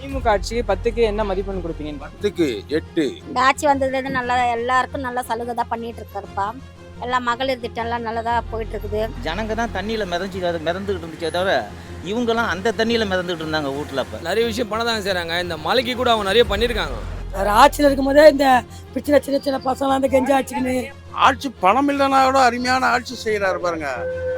திமுக ஆட்சிக்கு பத்துக்கு என்ன மதிப்பெண் கொடுப்பீங்க பத்துக்கு எட்டு. இந்த ஆட்சி வந்ததுலேருந்து நல்லா எல்லாருக்கும் நல்லா சலுகை தான் பண்ணிட்டு இருக்காருப்பா. எல்லாம் மகளிர் திட்டம்லாம் நல்லதா போயிட்டு இருக்குது ஜனங்க தான் தண்ணியில் மிதஞ்சி அது மிதந்துக்கிட்டு இருந்துச்சே தவிர இவங்கெல்லாம் அந்த தண்ணியில் மிதந்துக்கிட்டு இருந்தாங்க வீட்டில் அப்போ. நிறைய விஷயம் பண்ண தாங்க செய்கிறாங்க இந்த மலைக்கு கூட அவங்க நிறைய பண்ணியிருக்காங்க வேறு ஆட்சியில் இருக்கும்போதே இந்த பிரச்சனை சின்ன சின்ன பசங்களாம் அந்த கெஞ்சி ஆச்சுக்கின்னு ஆட்சி பணம் இல்லைன்னா கூட அருமையான ஆட்சி செய்யறாரு பாருங்க.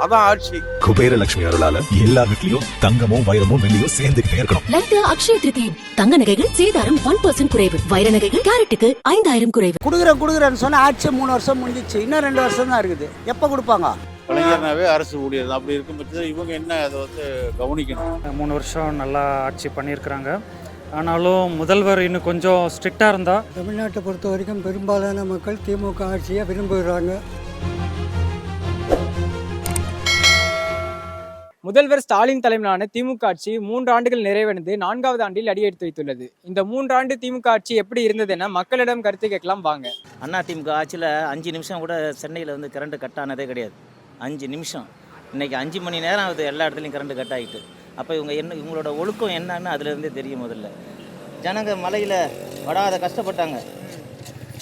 அதான் ஆட்சி. குபேர லட்சுமி அருளால எல்லா வீட்லயும் தங்கமும் வைரமும் வெள்ளியும் சேர்ந்துகிட்டே இருக்கணும். லட்டு அக்ஷய திருதி. தங்க நகைகள் சேதாரம் ஒன் பர்சன்ட் குறைவு. வைர நகைகள் கேரட்டுக்கு ஐந்தாயிரம் குறைவு. கொடுக்குறேன் கொடுக்குறேன்னு சொன்னா ஆட்சி மூணு வருஷம் முடிஞ்சிச்சு. இன்னும் ரெண்டு வருஷம் தான் இருக்குது. எப்போ கொடுப்பாங்க? கலைஞர்னாவே அரசு ஊழியர். தான் அப்படி இருக்கும் பட்சத்தில் இவங்க என்ன அதை வந்து கவனிக்கணும்? மூணு வருஷம் நல்லா ஆட்சி பண்ணியிருக்கிறாங்க. ஆனாலும் முதல்வர் இன்னும் கொஞ்சம் ஸ்ட்ரிக்டாக இருந்தால் தமிழ்நாட்டை பொறுத்த வரைக்கும் பெரும்பாலான மக்கள் திமுக ஆட்சியை விரும்புகிறாங்க. முதல்வர் ஸ்டாலின் தலைமையிலான திமுக ஆட்சி மூன்று ஆண்டுகள் நிறைவடைந்து நான்காவது ஆண்டில் அடியெடுத்து வைத்துள்ளது. இந்த மூன்றாண்டு திமுக ஆட்சி எப்படி இருந்தது என மக்களிடம் கருத்து கேட்கலாம் வாங்க. அண்ணா திமுக ஆட்சியில் அஞ்சு நிமிஷம் கூட சென்னையில் வந்து கரண்ட் கட் ஆனதே கிடையாது. அஞ்சு நிமிஷம். இன்னைக்கு அஞ்சு மணி நேரம் ஆகுது எல்லா இடத்துலையும் கரண்ட் கட் ஆகிட்டு அப்போ இவங்க என்ன இவங்களோட ஒழுக்கம் என்னன்னு அதுலேருந்தே தெரியும் முதல்ல. ஜனங்க மலையில் வடாத கஷ்டப்பட்டாங்க.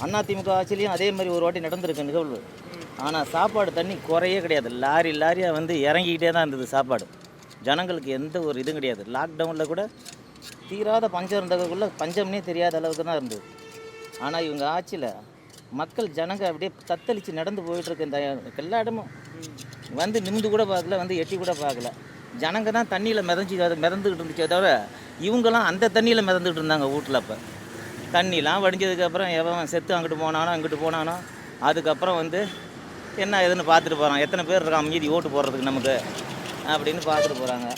அண்ணா திமுக ஆட்சிலையும் அதே மாதிரி ஒரு வாட்டி நடந்திருக்கு நிகழ்வு. ஆனால் சாப்பாடு தண்ணி குறையே கிடையாது. லாரி லாரியாக வந்து இறங்கிக்கிட்டே தான் இருந்தது சாப்பாடு. ஜனங்களுக்கு எந்த ஒரு இதுவும் கிடையாது. லாக்டவுனில் கூட தீராத பஞ்சம் இருந்ததுக்குள்ளே பஞ்சம்னே தெரியாத அளவுக்கு தான் இருந்தது. ஆனால் இவங்க ஆட்சியில் மக்கள் ஜனங்க அப்படியே தத்தளித்து நடந்து போயிட்டுருக்கு இந்த எல்லா இடமும். வந்து நிமிந்து கூட பார்க்கல வந்து எட்டி கூட பார்க்கல. ஜனங்க தான் தண்ணியில் மிதஞ்சி மிதந்துக்கிட்டு இருந்துச்சே தவிர இவங்கெல்லாம் அந்த தண்ணியில் மிதந்துக்கிட்டு இருந்தாங்க வீட்டில் அப்போ. தண்ணிலாம் வடிஞ்சதுக்கப்புறம் எவன் செத்து அங்கிட்டு போனானோ அங்கிட்டு போனானோ அதுக்கப்புறம் வந்து என்ன ஏதுன்னு பார்த்துட்டு போகிறான் எத்தனை பேர் இருக்கான் மீதி ஓட்டு போடுறதுக்கு நமக்கு அப்படின்னு பார்த்துட்டு போகிறாங்க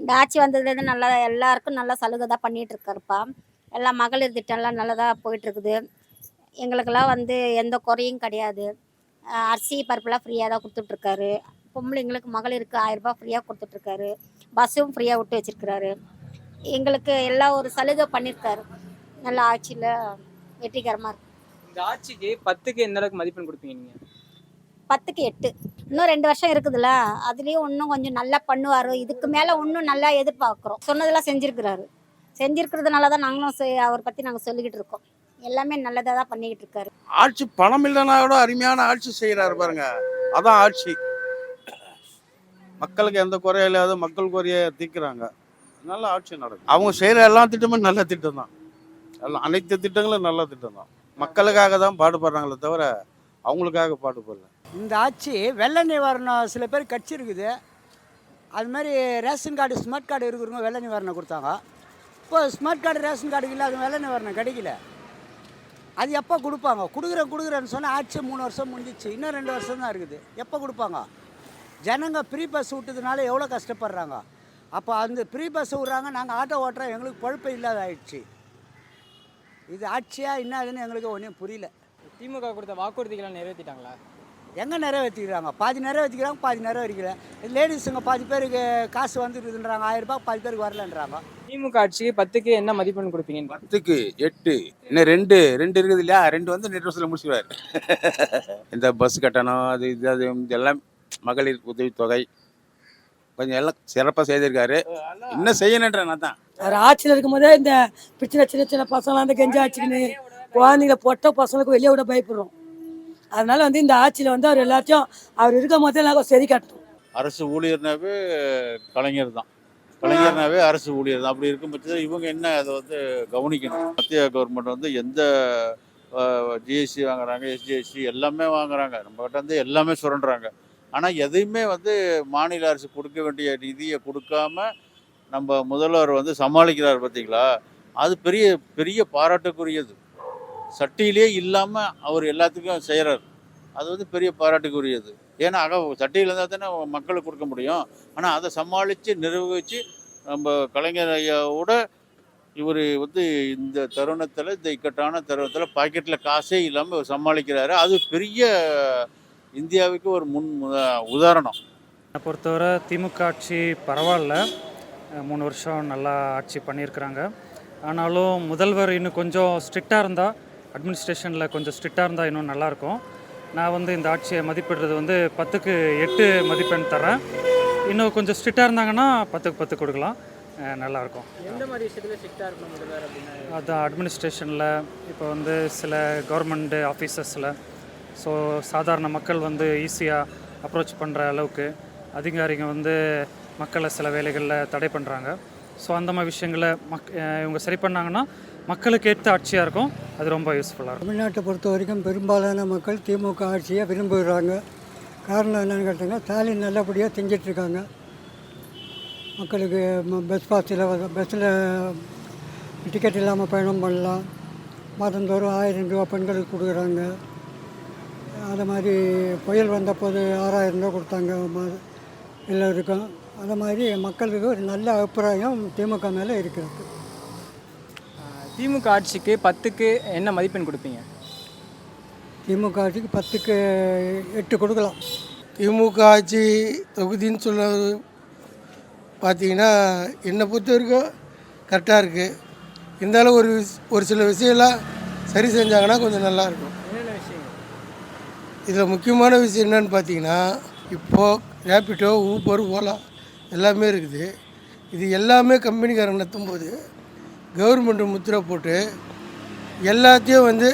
இந்த ஆட்சி வந்ததுலேருந்து நல்லா எல்லாருக்கும் நல்லா சலுகை தான் பண்ணிட்டு இருக்காருப்பா. எல்லாம் மகளிர் திட்டம்லாம் நல்லதாக போயிட்டுருக்குது எங்களுக்கெல்லாம் வந்து எந்த குறையும் கிடையாது. அரிசி பருப்புலாம் ஃப்ரீயாக தான் கொடுத்துட்ருக்காரு பொம்பளைங்களுக்கு மகளிருக்கு ஆயிரரூபா ஃப்ரீயாக கொடுத்துட்ருக்காரு. பஸ்ஸும் ஃப்ரீயாக விட்டு வச்சிருக்கிறாரு. எங்களுக்கு எல்லா ஒரு சலுகை பண்ணியிருக்காரு நல்ல ஆட்சியில் வெற்றிகரமாக இருக்கு. இந்த ஆட்சிக்கு பத்துக்கு எந்த அளவுக்கு மதிப்பெண் கொடுப்பீங்க நீங்க? பத்துக்கு எட்டு. இன்னும் ரெண்டு வருஷம் இருக்குதுல்ல அதுலேயும் இன்னும் கொஞ்சம் நல்லா பண்ணுவார். இதுக்கு மேலே இன்னும் நல்லா எதிர்பார்க்குறோம். சொன்னதெல்லாம் செஞ்சுருக்கிறாரு. செஞ்சிருக்கிறதுனால தான் நாங்களும் அவரை பற்றி நாங்கள் சொல்லிக்கிட்டு இருக்கோம். எல்லாமே நல்லதாக தான் பண்ணிக்கிட்டு இருக்காரு. ஆட்சி பணம் இல்லைன்னா கூட அருமையான ஆட்சி செய்யறாரு பாருங்க. அதான் ஆட்சி. மக்களுக்கு எந்த குறையும் இல்லாத மக்கள் குறைய தீர்க்கிறாங்க. நல்ல ஆட்சி நடக்கும். அவங்க செய்யற எல்லா திட்டமும் நல்ல திட்டம் தான் எல்லாம் அனைத்து திட்டங்களும் நல்ல திட்டம் தான் மக்களுக்காக தான் பாடுபடுறாங்களே தவிர அவங்களுக்காக பாடுபடல. இந்த ஆட்சி வெள்ள நிவாரணம் சில பேர் கட்சி இருக்குது. அது மாதிரி ரேஷன் கார்டு ஸ்மார்ட் கார்டு இருக்கிறவங்க வெள்ள நிவாரணம் கொடுத்தாங்க. இப்போ ஸ்மார்ட் கார்டு ரேஷன் கார்டு இல்லை அது வெள்ள நிவாரணம் கிடைக்கல. அது எப்போ கொடுப்பாங்க? கொடுக்குறேன் கொடுக்குறேன்னு சொன்னால் ஆட்சி மூணு வருஷம் முடிஞ்சிச்சு. இன்னும் ரெண்டு வருஷம் தான் இருக்குது. எப்போ கொடுப்பாங்க? ஜனங்க ஃப்ரீ பஸ் விட்டதுனால எவ்வளோ கஷ்டப்படுறாங்க? அப்போ அந்த ஃப்ரீ பஸ் விட்றாங்க நாங்கள் ஆட்டோ ஓட்டுறோம் எங்களுக்கு பொழப்பே இல்லாத ஆயிடுச்சு. இது ஆட்சியா என்னதுன்னு எங்களுக்கு ஒன்றும் புரியல. திமுக கொடுத்த வாக்குறுதிகளை நிறைவேற்றிட்டாங்களா எங்கே நிறைவேற்றிக்கிறாங்க பாதி நிறைவேற்றிக்கிறாங்க பாதி நிறைவேற்றிக்கல லேடிஸுங்க பாதி பேருக்கு காசு வந்துருக்குதுன்றாங்க ஆயிரம் ரூபாய் பாதி பேருக்கு வரலன்றாங்க. திமுக ஆட்சிக்கு பத்துக்கு என்ன மதிப்பெண் கொடுப்பீங்க பத்துக்கு எட்டு. இன்னும் ரெண்டு ரெண்டு இருக்குது இல்லையா? ரெண்டு வந்து ரெண்டு வருஷத்துல முடிச்சுடுவார் இந்த பஸ் கட்டணம் அது இது அது எல்லாம் மகளிர் உதவித்தொகை. கொஞ்சம் எல்லாம் சிறப்பாக செய்திருக்காரு. இன்னும் செய்யணுன்ற நான் தான். வேறு ஆட்சியில் இருக்கும்போதே இந்த பிரச்சனை சின்ன சின்ன பசங்களாம் அந்த கெஞ்சி ஆச்சுக்கின்னு குழந்தைங்கள பொட்ட பசங்களுக்கு வெளியே விட பயப்படுறோம். அதனால வந்து இந்த ஆட்சியில் வந்து அவர் எல்லாத்தையும் அவர் இருக்கும் போதே நாங்கள் சரி கட்டணும் அரசு ஊழியர்னாவே கலைஞர் தான். கலைஞர்னாவே அரசு ஊழியர் தான். அப்படி இருக்கும் பட்சத்தில் இவங்க என்ன அதை வந்து கவனிக்கணும்? மத்திய கவர்மெண்ட் வந்து எந்த ஜிஎஸ்டி வாங்குறாங்க எஸ்ஜிஎஸ்டி எல்லாமே வாங்குறாங்க. நம்ம கிட்ட வந்து எல்லாமே சுரண்டுறாங்க. ஆனால் எதையுமே வந்து மாநில அரசு கொடுக்க வேண்டிய நிதியை கொடுக்காம நம்ம முதல்வர் வந்து சமாளிக்கிறார் பார்த்தீங்களா அது பெரிய பெரிய பாராட்டுக்குரியது. சட்டியிலே இல்லாமல் அவர் எல்லாத்துக்கும் செய்கிறார் அது வந்து பெரிய பாராட்டுக்குரியது. ஏன்னா அக சட்டியில் இருந்தால் தானே மக்களுக்கு கொடுக்க முடியும். ஆனால் அதை சமாளித்து நிர்வகித்து நம்ம கலைஞர் ஐயாவோட இவர் வந்து இந்த தருணத்தில் இந்த இக்கட்டான தருணத்தில் பாக்கெட்டில் காசே இல்லாமல் சமாளிக்கிறாரு. அது பெரிய இந்தியாவுக்கு ஒரு முன் உதா- உதாரணம். என்னை பொறுத்தவரை திமுக ஆட்சி பரவாயில்ல. மூணு வருஷம் நல்லா ஆட்சி பண்ணியிருக்கிறாங்க. ஆனாலும் முதல்வர் இன்னும் கொஞ்சம் ஸ்ட்ரிக்டாக இருந்தால் அட்மினிஸ்ட்ரேஷனில் கொஞ்சம் ஸ்ட்ரிக்டாக இருந்தால் இன்னும் நல்லாயிருக்கும். நான் வந்து இந்த ஆட்சியை மதிப்பிடுறது வந்து பத்துக்கு எட்டு மதிப்பெண் தரேன் இன்னும் கொஞ்சம் ஸ்ட்ரிக்டாக இருந்தாங்கன்னா பத்துக்கு பத்து கொடுக்கலாம். நல்லாயிருக்கும். எந்த மாதிரி விஷயத்துல ஸ்ட்ரிக்டாக இருக்கணும் முதல்வர் அப்படின்னா? அதான் அட்மினிஸ்ட்ரேஷனில் இப்போ வந்து சில கவர்மெண்ட் ஆஃபீஸஸில் ஸோ சாதாரண மக்கள் வந்து ஈஸியாக அப்ரோச் பண்ணுற அளவுக்கு அதிகாரிங்க வந்து மக்களை சில வேலைகளில் தடை பண்ணுறாங்க ஸோ அந்த மாதிரி விஷயங்களை மக் இவங்க சரி பண்ணாங்கன்னா மக்களுக்கு ஏற்ற ஆட்சியாக இருக்கும். அது ரொம்ப யூஸ்ஃபுல்லாக இருக்கும். தமிழ்நாட்டை பொறுத்த வரைக்கும் பெரும்பாலான மக்கள் திமுக ஆட்சியை விரும்புகிறாங்க. காரணம் என்னென்னு கேட்டிங்கன்னா ஸ்டாலின் நல்லபடியாக செஞ்சிட்ருக்காங்க. மக்களுக்கு பஸ் பாஸில் பஸ்ஸில் டிக்கெட் இல்லாமல் பயணம் பண்ணலாம். மாதந்தோறும் ஆயிரம் ரூபா பெண்களுக்கு கொடுக்குறாங்க. அது மாதிரி புயல் வந்தபோது ஆறாயிரம் ரூபா கொடுத்தாங்க எல்லோருக்கும். அது மாதிரி மக்களுக்கு ஒரு நல்ல அபிப்பிராயம் திமுக மேலே இருக்கிறது. திமுக ஆட்சிக்கு பத்துக்கு என்ன மதிப்பெண் கொடுப்பீங்க? திமுக ஆட்சிக்கு பத்துக்கு எட்டு கொடுக்கலாம். திமுக ஆட்சி தொகுதின்னு சொல்ல பார்த்தீங்கன்னா என்னை பொறுத்த வரைக்கும் கரெக்டாக இருக்குது இருந்தாலும் ஒரு ஒரு சில விஷயம்லாம் சரி செஞ்சாங்கன்னா கொஞ்சம் நல்லாயிருக்கும் இதில் முக்கியமான விஷயம் என்னென்னு பார்த்தீங்கன்னா இப்போது ரேப்பிட்டோ ஊப்பர் ஓலா எல்லாமே இருக்குது. இது எல்லாமே கம்பெனிக்காரங்க நடத்தும் போது கவர்மெண்ட்டு முத்திரை போட்டு எல்லாத்தையும் வந்து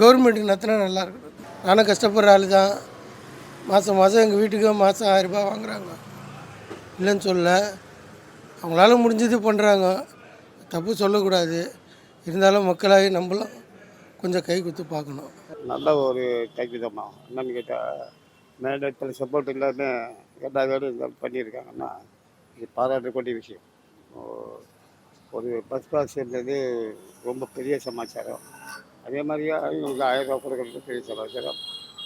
கவர்மெண்ட்டுக்கு நடத்தினா நல்லாயிருக்கும் நானும் கஷ்டப்படுற ஆள் தான். மாதம் மாதம் எங்கள் வீட்டுக்கு மாதம் ஆயிரரூபா வாங்குகிறாங்க இல்லைன்னு சொல்ல அவங்களால முடிஞ்சது பண்ணுறாங்க தப்பு சொல்லக்கூடாது. இருந்தாலும் மக்களாகி நம்மளும் கொஞ்சம் கை குத்து பார்க்கணும். நல்ல ஒரு கைவிதமாக என்னன்னு கேட்டால் மேலிடத்தில் சப்போர்ட் இல்லாமல் எல்லா வேலையும் இருந்தாலும் பண்ணியிருக்காங்கன்னா இது பாராட்டக்கூடிய விஷயம். ஒரு பஸ் பாஸ்ன்றது ரொம்ப பெரிய சமாச்சாரம். அதே மாதிரியே இவங்களுக்கு ஆயிரம் ரூபா கொடுக்குறது பெரிய சமாச்சாரம்.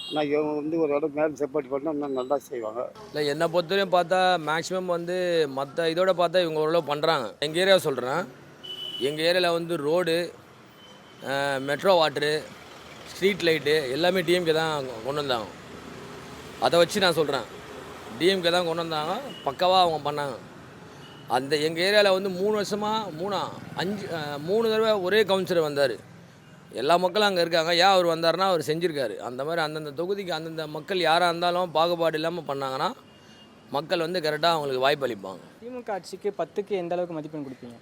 ஆனால் இவங்க வந்து ஒரு இடம் மேலே சப்போர்ட் பண்ணால் இன்னும் நல்லா செய்வாங்க. இல்லை என்னை பொறுத்தவரையும் பார்த்தா மேக்ஸிமம் வந்து மற்ற இதோட பார்த்தா இவங்க ஓரளவு பண்ணுறாங்க எங்கள் ஏரியா சொல்கிறேன் எங்கள் ஏரியாவில் வந்து road metro water street light எல்லாமே டிஎம்கே தான் கொண்டு வந்தாங்க. அதை வச்சு நான் சொல்கிறேன் டிஎம்கே தான் கொண்டு வந்தாங்க. பக்காவாக அவங்க பண்ணாங்க. அந்த எங்கள் ஏரியாவில் வந்து மூணு வருஷமாக மூணா அஞ்சு மூணு தடவை ஒரே கவுன்சிலர் வந்தார். எல்லா மக்களும் அங்கே இருக்காங்க. ஏன் அவர் வந்தாருன்னா அவர் செஞ்சுருக்காரு. அந்த மாதிரி அந்தந்த தொகுதிக்கு அந்தந்த மக்கள் யாராக இருந்தாலும் பாகுபாடு இல்லாமல் பண்ணாங்கன்னா மக்கள் வந்து கரெக்டாக அவங்களுக்கு வாய்ப்பு அளிப்பாங்க. திமுக ஆட்சிக்கு பத்துக்கு எந்த அளவுக்கு மதிப்பெண் கொடுப்பீங்க?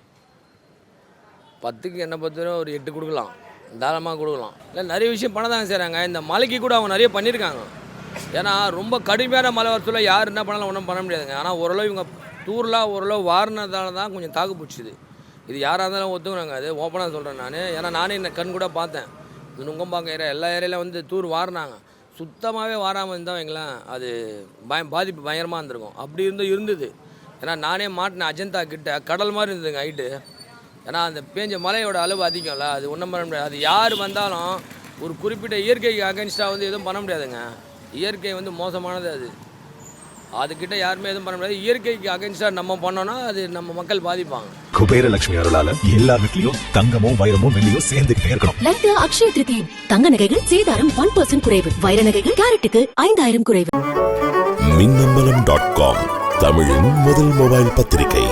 பத்துக்கு என்ன பொறுத்தவரை ஒரு எட்டு கொடுக்கலாம். தாராளமாக கொடுக்கலாம். இல்லை நிறைய விஷயம் பண்ண தாங்க செய்கிறாங்க இந்த மலைக்கு கூட அவங்க நிறைய பண்ணியிருக்காங்க ஏன்னா ரொம்ப கடுமையான மழை வரத்துல யார் என்ன பண்ணாலும் ஒன்றும் பண்ண முடியாதுங்க. ஆனால் ஓரளவு இவங்க டூரெலாம் ஓரளவு வாரினதால தான் கொஞ்சம் தாக்கு பிடிச்சிது. இது யாராக இருந்தாலும் ஒத்துக்குறாங்க. அது ஓப்பனாக சொல்கிறேன் நான். ஏன்னா நானே இந்த கண் கூட பார்த்தேன். இந்த நுங்கம்பாக்கம் ஏரியா. எல்லா ஏரியாவில் வந்து தூர் வாரினாங்க. சுத்தமாகவே வாராமல் இருந்தால் வைங்களேன் அது பயம் பாதிப்பு பயங்கரமாக இருந்திருக்கும். அப்படி இருந்தும் இருந்தது. ஏன்னா நானே மாட்டினேன் அஜந்தா கிட்ட கடல் மாதிரி இருந்ததுங்க ஹைட்டு ஏன்னா அந்த பேஞ்ச மழையோட அளவு அதிகம்ல. அது ஒன்றும் பண்ண முடியாது. அது யார் வந்தாலும் ஒரு குறிப்பிட்ட இயற்கைக்கு அகென்ஸ்டாக வந்து எதுவும் பண்ண முடியாதுங்க. இயற்கை வந்து மோசமானது அது. அதுக்கிட்ட யாருமே எதுவும் பண்ண முடியாது. இயற்கைக்கு அகென்ஸ்டாக நம்ம பண்ணோன்னா அது நம்ம மக்கள் பாதிப்பாங்க. குபேர லட்சுமி அருளால எல்லா வீட்லயும் தங்கமும் வைரமும் வெள்ளியும் சேர்ந்துகிட்டே இருக்கணும். லட்டு அக்ஷய திருதி தங்க நகைகள் சேதாரம் ஒன் பர்சன்ட் குறைவு. வைர நகைகள் கேரட்டுக்கு ஐந்தாயிரம் குறைவு. மின்னம்பலம் டாட் காம் தமிழின் முதல் மொபைல் பத்திரிகை.